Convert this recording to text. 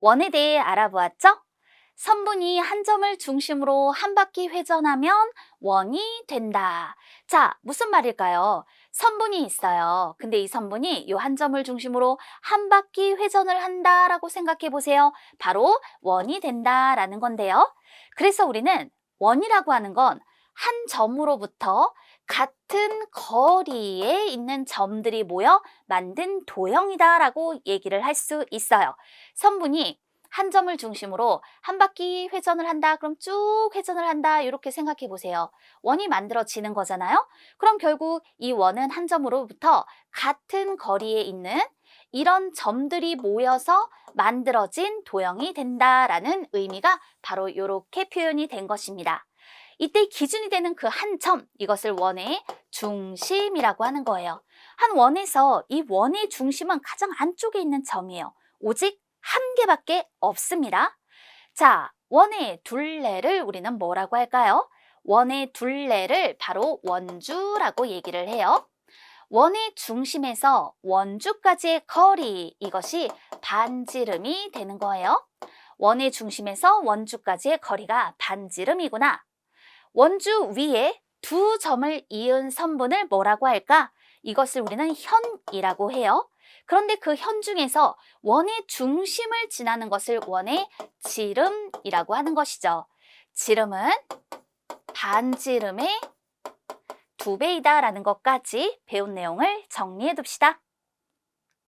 원에 대해 알아보았죠? 선분이 한 점을 중심으로 한 바퀴 회전하면 원이 된다. 자, 무슨 말일까요? 선분이 있어요. 근데 이 선분이 이 한 점을 중심으로 한 바퀴 회전을 한다라고 생각해 보세요. 바로 원이 된다라는 건데요. 그래서 우리는 원이라고 하는 건 한 점으로부터 같은 거리에 있는 점들이 모여 만든 도형이다 라고 얘기를 할 수 있어요. 선분이 한 점을 중심으로 한 바퀴 회전을 한다. 그럼 쭉 회전을 한다. 이렇게 생각해 보세요. 원이 만들어지는 거잖아요. 그럼 결국 이 원은 한 점으로부터 같은 거리에 있는 이런 점들이 모여서 만들어진 도형이 된다라는 의미가 바로 이렇게 표현이 된 것입니다. 이때 기준이 되는 그 한 점, 이것을 원의 중심이라고 하는 거예요. 한 원에서 이 원의 중심은 가장 안쪽에 있는 점이에요. 오직 한 개밖에 없습니다. 자, 원의 둘레를 우리는 뭐라고 할까요? 원의 둘레를 바로 원주라고 얘기를 해요. 원의 중심에서 원주까지의 거리, 이것이 반지름이 되는 거예요. 원의 중심에서 원주까지의 거리가 반지름이구나. 원주 위에 두 점을 이은 선분을 뭐라고 할까? 이것을 우리는 현이라고 해요. 그런데 그 현 중에서 원의 중심을 지나는 것을 원의 지름이라고 하는 것이죠. 지름은 반지름의 두 배이다라는 것까지 배운 내용을 정리해 둡시다.